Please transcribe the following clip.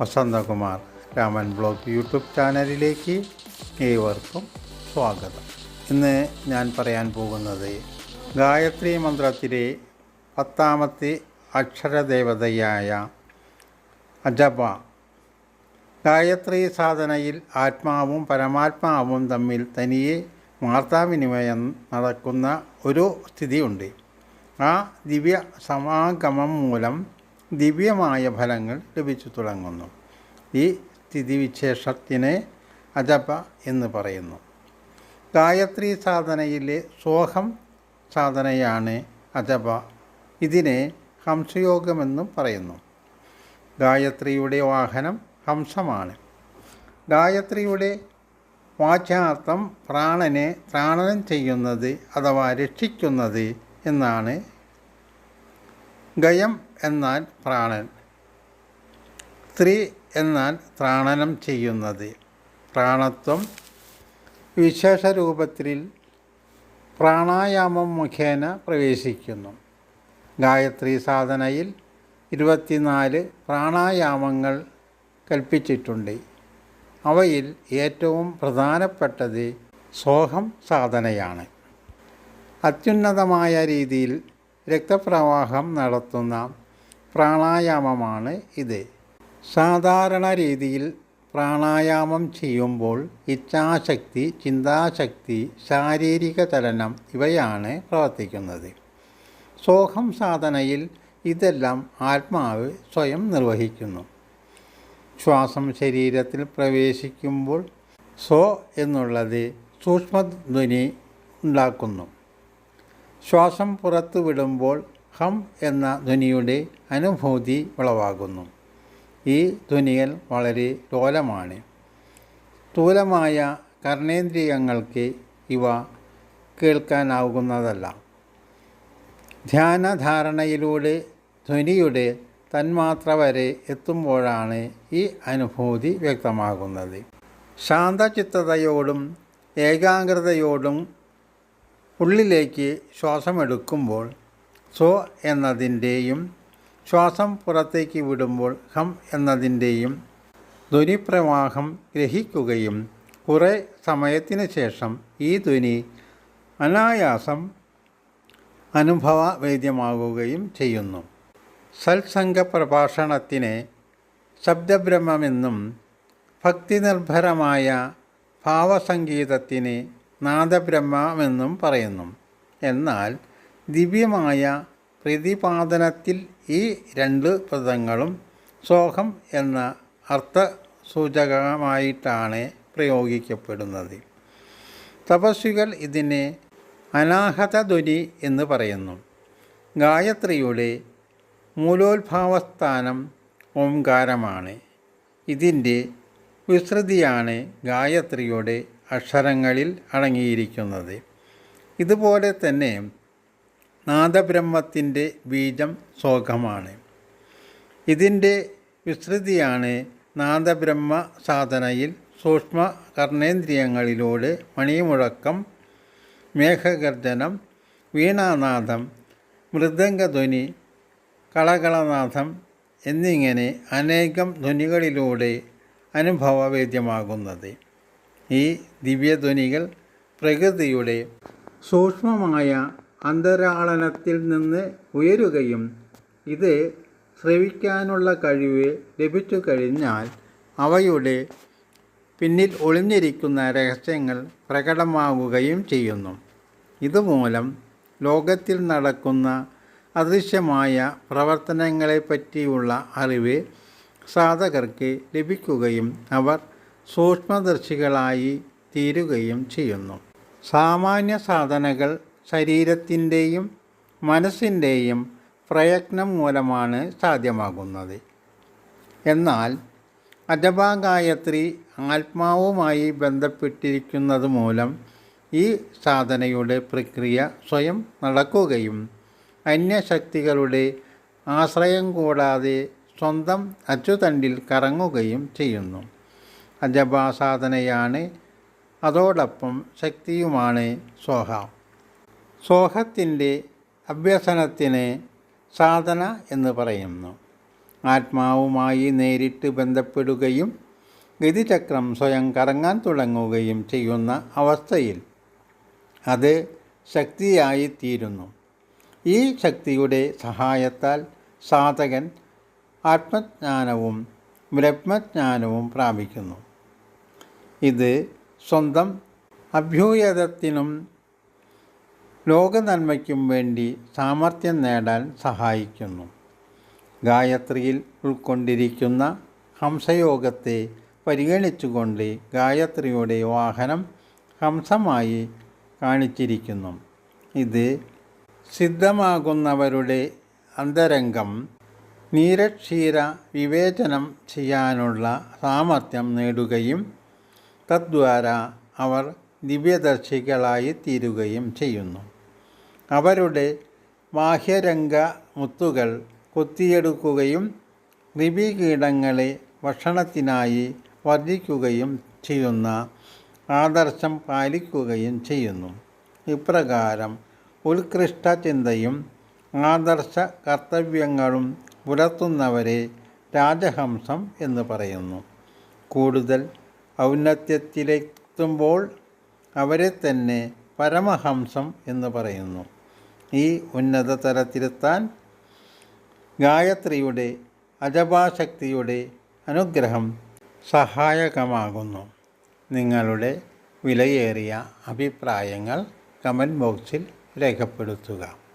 Vasanthakumar Raman blog YouTube ചാനലിലേക്ക് ഏവർക്കും സ്വാഗതം. ഇന്ന് ഞാൻ പറയാൻ പോകുന്നത് ഗായത്രി മന്ത്രത്തിലെ പത്താമത്തെ അക്ഷരദേവതയായ അജപ. ഗായത്രി സാധനയിൽ ആത്മാവും പരമാത്മാവും തമ്മിൽ തനിയെ വാർത്താവിനിമയം നടക്കുന്ന ഒരു സ്ഥിതിയുണ്ട്. ആ ദിവ്യ സമാഗമം മൂലം ദിവ്യമായ ഫലങ്ങൾ ലഭിച്ചു തുടങ്ങുന്നു. ഈ സ്ഥിതിവിശേഷത്തിനെ അജപ എന്ന് പറയുന്നു. ഗായത്രി സാധനയിലെ സോഹം സാധനയാണ് അജപ. ഇതിനെ ഹംസയോഗമെന്നും പറയുന്നു. ഗായത്രിയുടെ വാഹനം ഹംസമാണ്. ഗായത്രിയുടെ വാചാർത്ഥം പ്രാണനെ ത്രാണനം ചെയ്യുന്നത് അഥവാ രക്ഷിക്കുന്നത് എന്നാണ് ഗയം എന്നാൽ പ്രാണൻ സ്ത്രീ എന്നാൽ ത്രാണനം ചെയ്യുന്നത്. പ്രാണത്വം വിശേഷ രൂപത്തിൽ പ്രാണായാമം മുഖേന പ്രവേശിക്കുന്നു. ഗായത്രി സാധനയിൽ ഇരുപത്തിനാല് പ്രാണായാമങ്ങൾ കൽപ്പിച്ചിട്ടുണ്ട്. അവയിൽ ഏറ്റവും പ്രധാനപ്പെട്ടത് സോഹം സാധനയാണ്. അത്യുന്നതമായ രീതിയിൽ രക്തപ്രവാഹം നടത്തുന്ന പ്രാണായാമമാണ് ഇത്. സാധാരണ രീതിയിൽ പ്രാണായാമം ചെയ്യുമ്പോൾ ഇച്ഛാശക്തി ചിന്താശക്തി ശാരീരിക ചലനം ഇവയാണ് പ്രവർത്തിക്കുന്നത്. സോഹം സാധനയിൽ ഇതെല്ലാം ആത്മാവ് സ്വയം നിർവഹിക്കുന്നു. ശ്വാസം ശരീരത്തിൽ പ്രവേശിക്കുമ്പോൾ സോ എന്നുള്ളത് സൂക്ഷ്മധ്വനി ഉണ്ടാക്കുന്നു. ശ്വാസം പുറത്തു വിടുമ്പോൾ ഹം എന്ന ധ്വനിയുടെ അനുഭൂതി ഉളവാകുന്നു ഈ ധ്വനികൾ വളരെ ലോലമാണ്. സ്ഥൂലമായ കർണേന്ദ്രിയങ്ങൾക്ക് ഇവ കേൾക്കാനാകുന്നതല്ല ധ്യാനധാരണയിലൂടെ ധ്വനിയുടെ തന്മാത്ര വരെ എത്തുമ്പോഴാണ് ഈ അനുഭൂതി വ്യക്തമാകുന്നത്. ശാന്തചിത്തതയോടും ഏകാഗ്രതയോടും ഉള്ളിലേക്ക് ശ്വാസമെടുക്കുമ്പോൾ സോ എന്നതിന്റെയും ശ്വാസം പുറത്തേക്ക് വിടുമ്പോൾ ഹം എന്നതിന്റെയും ധ്വനിപ്രവാഹം ഗ്രഹിക്കുകയും കുറേ സമയത്തിന് ശേഷം ഈ ധ്വനി അനായാസം അനുഭവവേദ്യമാകുകയും ചെയ്യുന്നു. സത്സംഗ പ്രഭാഷണത്തിനെ ശബ്ദബ്രഹ്മമെന്നും ഭക്തിനിർഭരമായ ഭാവസംഗീതത്തിന് നാദബ്രഹ്മമെന്നും പറയുന്നു. എന്നാൽ ദിവ്യമായ പ്രതിപാദനത്തിൽ ഈ രണ്ട് പദങ്ങളും സോഹം എന്ന അർത്ഥസൂചകമായിട്ടാണ് പ്രയോഗിക്കപ്പെടുന്നത്. തപസ്വികൾ ഇതിനെ അനാഹതധ്വനി എന്ന് പറയുന്നു. ഗായത്രിയുടെ മൂലോത്ഭാവസ്ഥാനം ഓംകാരമാണ്. ഇതിന്റെ വിസ്തൃതിയാണ് ഗായത്രിയുടെ അക്ഷരങ്ങളിൽ അടങ്ങിയിരിക്കുന്നത്. ഇതുപോലെ തന്നെ നാദബ്രഹ്മത്തിന്റെ ബീജം സോഖമാണ് ഇതിന്റെ വിസ്തൃതിയാണ് നാദബ്രഹ്മ സാധനയിൽ സൂക്ഷ്മ കർണേന്ദ്രിയങ്ങളിലൂടെ മണിമുഴക്കം മേഘഗർജനം വീണാനാഥം മൃദംഗധ്വനി കളകളനാഥം എന്നിങ്ങനെ അനേകം ധ്വനികളിലൂടെ അനുഭവവേദ്യമാകുന്നത്. ഈ ദിവ്യധ്വനികൾ പ്രകൃതിയുടെ സൂക്ഷ്മമായ അന്തരാളനത്തിൽ നിന്ന് ഉയരുകയും ഇത് ശ്രവിക്കാനുള്ള കഴിവ് ലഭിച്ചു കഴിഞ്ഞാൽ അവയുടെ പിന്നിൽ ഒളിഞ്ഞിരിക്കുന്ന രഹസ്യങ്ങൾ പ്രകടമാവുകയും ചെയ്യുന്നു. ഇതുമൂലം ലോകത്തിൽ നടക്കുന്ന അദൃശ്യമായ പ്രവർത്തനങ്ങളെപ്പറ്റിയുള്ള അറിവ് സാധകർക്ക് ലഭിക്കുകയും അവർ സൂക്ഷ്മദർശികളായി തീരുകയും ചെയ്യുന്നു. സാമാന്യ സാധനകൾ ശരീരത്തിന്റെയും മനസ്സിന്റെയും പ്രയത്നം മൂലമാണ് സാധ്യമാകുന്നത്. എന്നാൽ അജപാഗായത്രി ആത്മാവുമായി ബന്ധപ്പെട്ടിരിക്കുന്നത് മൂലം ഈ സാധനയുടെ പ്രക്രിയ സ്വയം നടക്കുകയും അന്യശക്തികളുടെ ആശ്രയം കൂടാതെ സ്വന്തം അച്ചുതണ്ടിൽ കറങ്ങുകയും ചെയ്യുന്നു. അജപാ സാധനയാണ് അതോടൊപ്പം ശക്തിയുമാണ് സോഹ. സോഹത്തിന്റെ അഭ്യസനത്തിന് സാധന എന്ന് പറയുന്നു. ആത്മാവുമായി നേരിട്ട് ബന്ധപ്പെടുകയും ഗതിചക്രം സ്വയം കറങ്ങാൻ തുടങ്ങുകയും ചെയ്യുന്ന അവസ്ഥയിൽ അത് ശക്തിയായി തീരുന്നു ഈ ശക്തിയുടെ സഹായത്താൽ സാധകൻ ആത്മജ്ഞാനവും ബ്രഹ്മജ്ഞാനവും പ്രാപിക്കുന്നു. ഇത് സ്വന്തം അഭ്യൂഹതത്തിനും ലോകനന്മയ്ക്കും വേണ്ടി സാമർഥ്യം നേടാൻ സഹായിക്കുന്നു. ഗായത്രിയിൽ ഉൾക്കൊണ്ടിരിക്കുന്ന ഹംസയോഗത്തെ പരിഗണിച്ചുകൊണ്ട് ഗായത്രിയുടെ വാഹനം ഹംസമായി കാണിച്ചിരിക്കുന്നു. ഇത് സിദ്ധമാകുന്നവരുടെ അന്തരംഗം നീരക്ഷീര വിവേചനം ചെയ്യാനുള്ള സാമർഥ്യം നേടുകയും തദ്വാര അവർ ദിവ്യദർശികളായി തീരുകയും ചെയ്യുന്നു. അവരുടെ ബാഹ്യരംഗ മുത്തുകൾ കൊത്തിയെടുക്കുകയും കൃമികീടങ്ങളെ ഭക്ഷണത്തിനായി വർദ്ധിക്കുകയും ചെയ്യുന്ന ആദർശം പാലിക്കുകയും ചെയ്യുന്നു. ഇപ്രകാരം ഉത്കൃഷ്ട ചിന്തയും ആദർശ കർത്തവ്യങ്ങളും പുലർത്തുന്നവരെ രാജഹംസം എന്ന് പറയുന്നു. കൂടുതൽ ഔന്നത്യത്തിലെത്തുമ്പോൾ അവരെ തന്നെ പരമഹംസം എന്ന് പറയുന്നു. ഈ ഉന്നത തലത്തിലെത്താൻ ഗായത്രിയുടെ അജപാശക്തിയുടെ അനുഗ്രഹം സഹായകമാകുന്നു. നിങ്ങളുടെ വിലയേറിയ അഭിപ്രായങ്ങൾ കമന്റ് ബോക്സിൽ രേഖപ്പെടുത്തുക.